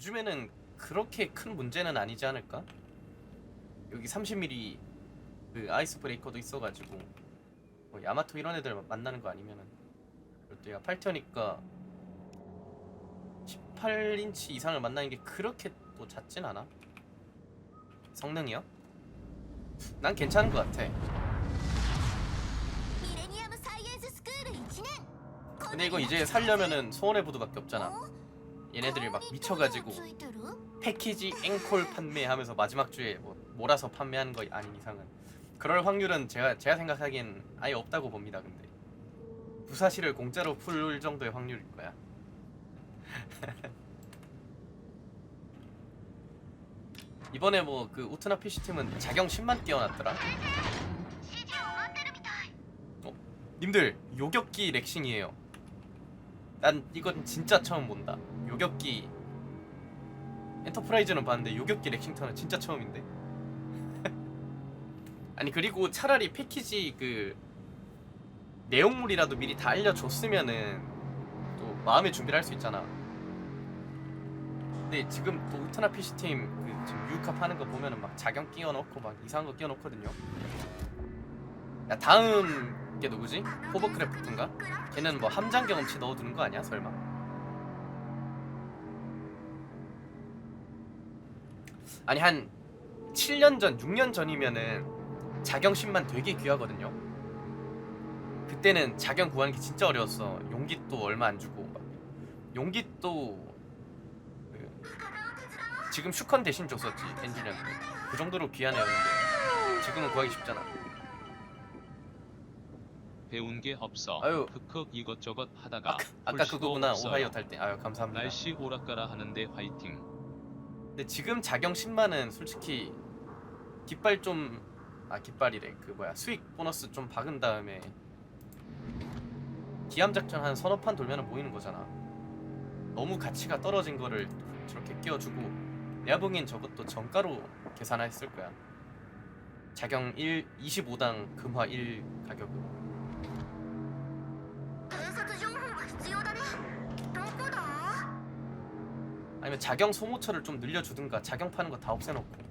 요즘에는 그렇게 큰 문제는 아니지 않을까? 여기 30mm 그 아이스 브레이커도 있어가지고 뭐 야마토 이런 애들 만나는 거 아니면은. 그리고 가 8터니까 18인치 이상을 만나는 게 그렇게 또 잦진 않아? 성능이요? 난 괜찮은 것 같아. 근데 이거 이제 살려면은 소원의 보드밖에 없잖아. 얘네들이 막 미쳐가지고 패키지 앵콜 판매하면서 마지막 주에 뭐 몰아서 판매하는 거 아닌 이상은 그럴 확률은 제가 제가 생각하기엔 아예 없다고 봅니다. 근데 부사시를 공짜로 풀 정도의 확률일 거야. 이번에 뭐 그 우트나 PC 팀은 자경 10만 띄워놨더라. 어, 님들 요격기 렉싱이에요. 난 이건 진짜 처음 본다. 요격기 엔터프라이즈는 봤는데 요격기 렉싱턴은 진짜 처음인데. 아니 그리고 차라리 패키지 그 내용물이라도 미리 다 알려줬으면은 또 마음의 준비를 할 수 있잖아. 근데 지금 또 우트나 PC 팀 그 지금 유캅 하는 거 보면은 막 자경 끼워넣고 막 이상한 거 끼워넣거든요. 야 다음 게 누구지? 호버크래프트인가? 걔는 뭐 함장 경험치 넣어두는 거 아니야 설마? 아니 한 7년 전, 6년 전이면은 자경심만 되게 귀하거든요. 그때는 자경 구하는 게 진짜 어려웠어. 용깃도 얼마 안 주고 막 용깃도 그 지금 슈컨 대신 줬었지 엔지니어 그 정도로 귀한 애였는데 지금은 구하기 쉽잖아. 배운 게 없어. 아유. 흑흑 이것저것 하다가 아까 볼 수도 그거구나 없어요. 오하이오 탈 때. 아유 감사합니다. 날씨 오락가라 하는데 화이팅. 근데 지금 자경 10만은 솔직히 깃발 좀 아 깃발이래 그 뭐야 수익 보너스 좀 박은 다음에 기암 작전 한 서너 판 돌면은 모이는 거잖아. 너무 가치가 떨어진 거를 저렇게 끼워주고 내가 보기엔 저것도 정가로 계산했을 거야. 자경 1 25당 금화 1 가격으로. 아니면 자경 소모처를 좀 늘려주든가 자경 파는 거 다 없애놓고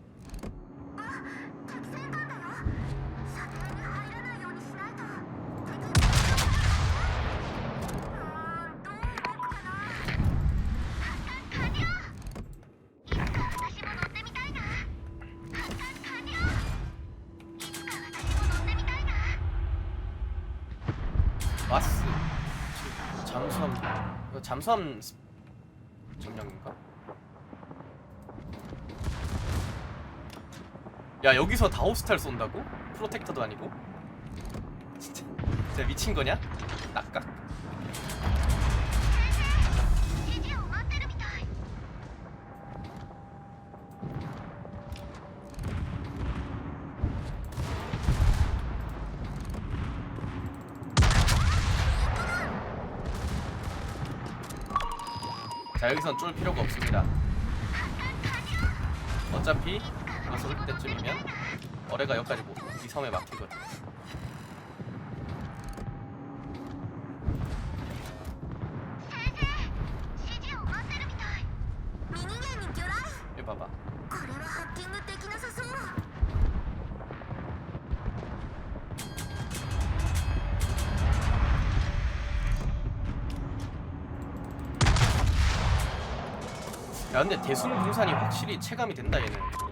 잠수함 잠수함 점령인가? 야 여기서 다호스탈 쏜다고? 프로텍터도 아니고? 진짜, 진짜 미친 거냐? 낙각 자 여기선 쫄 필요가 없습니다 어차피 없어질 때쯤이면 어뢰가 여기까지 못, 이 섬에 막히거든. 이야 근데 대순 공산이 확실히 체감이 된다 얘는.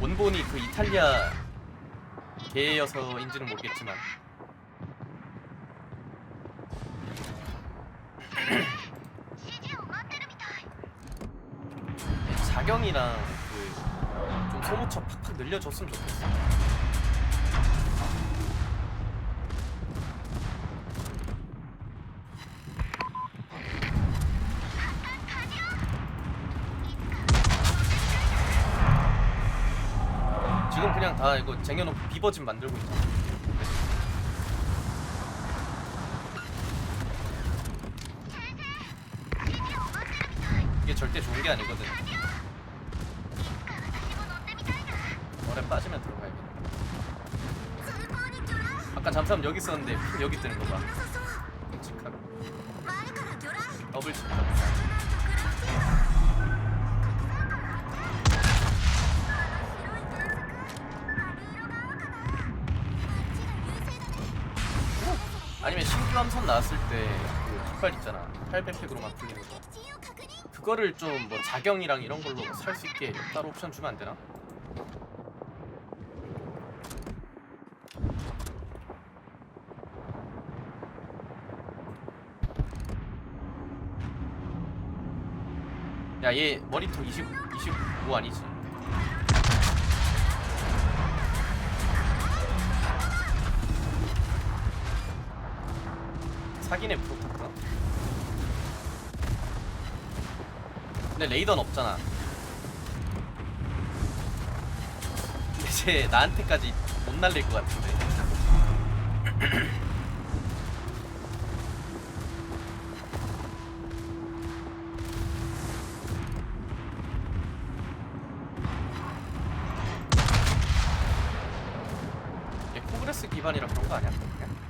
원본이 그 이탈리아 개여서인지는 모르겠지만. 네, 자경이랑 그 좀 소모처 팍팍 늘려줬으면 좋겠어 지금 그냥 다 이거 쟁여놓고 비버진 만들고 있잖아 이게 절대 좋은 게 아니거든. 얼에 빠지면 들어가야겠다 아까 잠수함 여기 있었는데 여기 뜨는 거봐. 끔찍하고 더블 칠까 삼선 나왔을 때그 깃발 있잖아 800팩으로 막 불리는 거 그거를 좀 뭐 자경이랑 이런 걸로 뭐 살수 있게 따로 옵션 주면 안 되나? 야 얘 머리통 20, 25 아니지? 사기네 프로토가 근데 레이더는 없잖아 쟤 나한테까지 못 날릴 것 같은데 얘 코그레스 기반이라 그런 거 아니야? 그냥?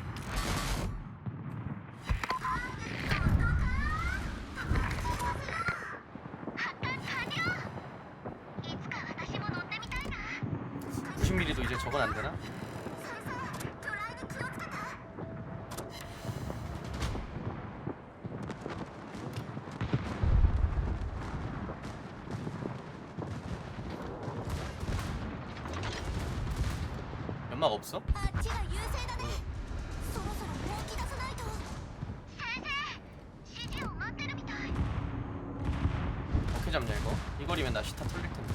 연막 없어? あっちが優勢だねそろそろ本気出さないと先生指示を待ってるみたい 어떻게 잡냐 이거? 이 거리면 나 시타 털릴 텐데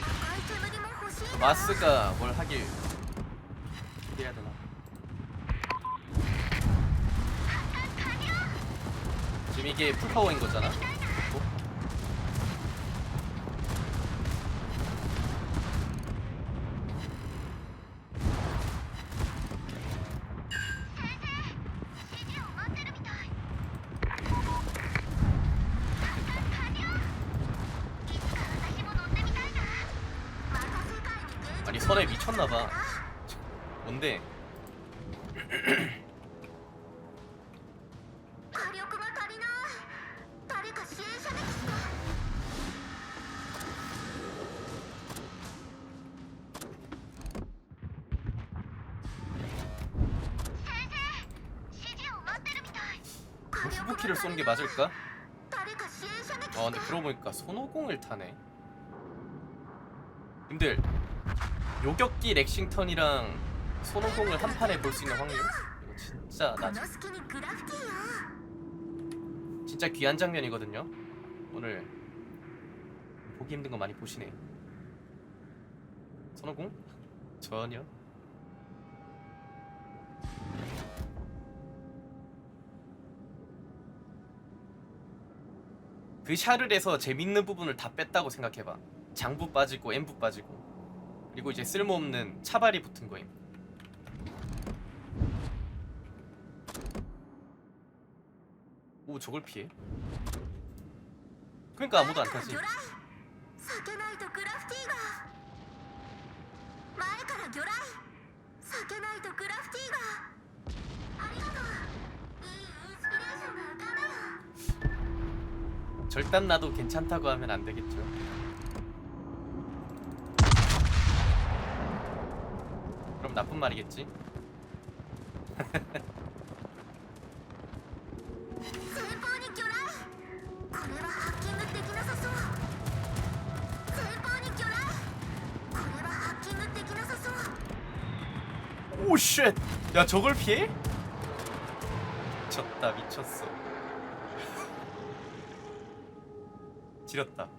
赤い煙も欲しいな 마스가 뭘 하길 기대해야 되나? 지금 이게 풀파워인 거잖아? 아니 선에 미쳤나봐. 뭔데? 후부키를 뭐 쏜게 맞을까? 아 근데 그러고 보니까 손오공을 타네. 님들 요격기 렉싱턴이랑 손오공을 한 판에 볼 수 있는 확률? 이거 진짜 낮아. 진짜 귀한 장면이거든요? 오늘 보기 힘든 거 많이 보시네. 손오공? 전혀. 그 샤를에서 재밌는 부분을 다 뺐다고 생각해봐. 장부 빠지고 엠부 빠지고 그리고 이제 쓸모없는 차발이 붙은 거임. 오 저걸 피해? 그러니까 아무도 안 타지. 절단 나도 괜찮다고 하면 안 되겠죠. 나쁜 말이겠지? 오 쉣! 야 저걸 피해? 미쳤다 미쳤어 지렸다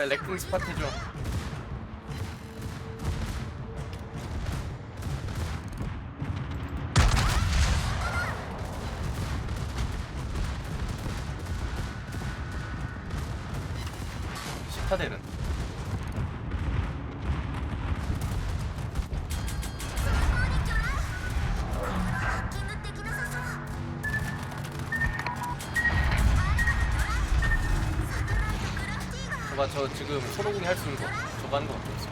야 렉킹 스팟 해줘. 저가 저 지금 소로고기 할 수 있는 거 저거 하는 거 같고 있어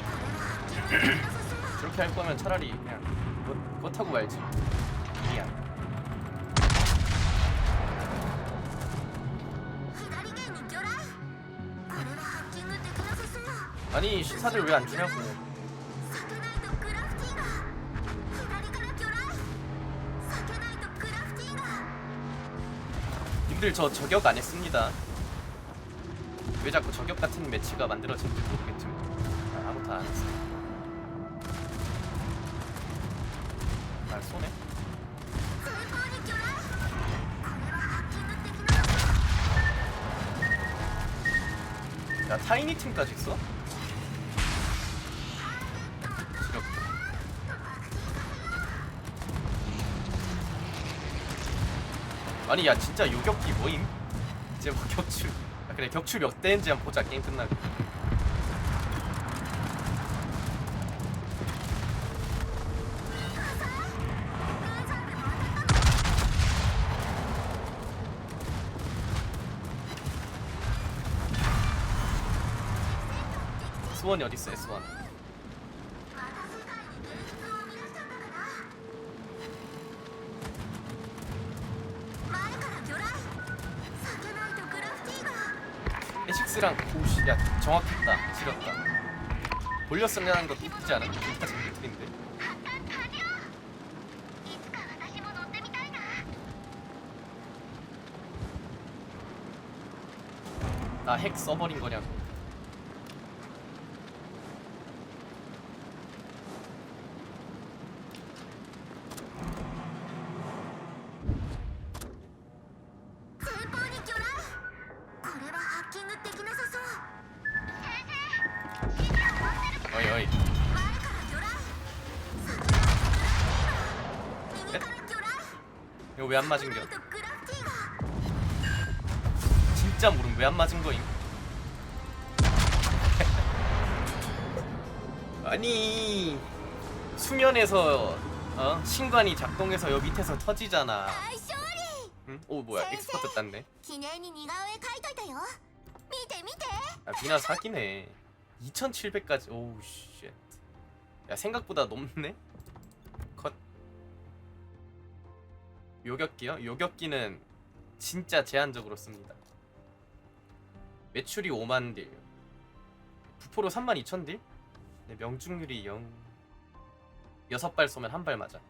저렇게 할 거면 차라리 그냥 그거, 타고 말지. 미안. 아니 시사를 왜 안 주냐고. 님들 저 저격 안 했습니다. 왜 자꾸 저격 같은 매치가 만들어지는지 모르겠지만 아, 아무도 안 했어. 날 손해. 야 타이니 팀까지 있어? 아니 야 진짜 요격기 뭐임? 이제 뭐 격추 아, 그래 격추 몇 대인지 한번 보자 게임 끝나고. S1이 어딨어 S1 정확했다. 지렸다. 돌렸으면 하는 것도 나쁘지 않아 재밌 은데, 나 핵 써버린 거냐고. 어이 어이. 에? 이거 왜 안 맞은겨 진짜 모름 왜 안 맞은거임? 아니 수면에서 어? 신관이 작동해서 여 밑에서 터지잖아. 응? 오 뭐야. 엑스퍼트 땄네. 아 비나 사기네. 2700까지 오우 쉣야 생각보다 높네? 컷. 요격기요? 요격기는 진짜 제한적으로 씁니다. 매출이 5만 딜. 부포로 3만 2천 딜? 네, 명중률이 0 6발 쏘면 한 발 맞아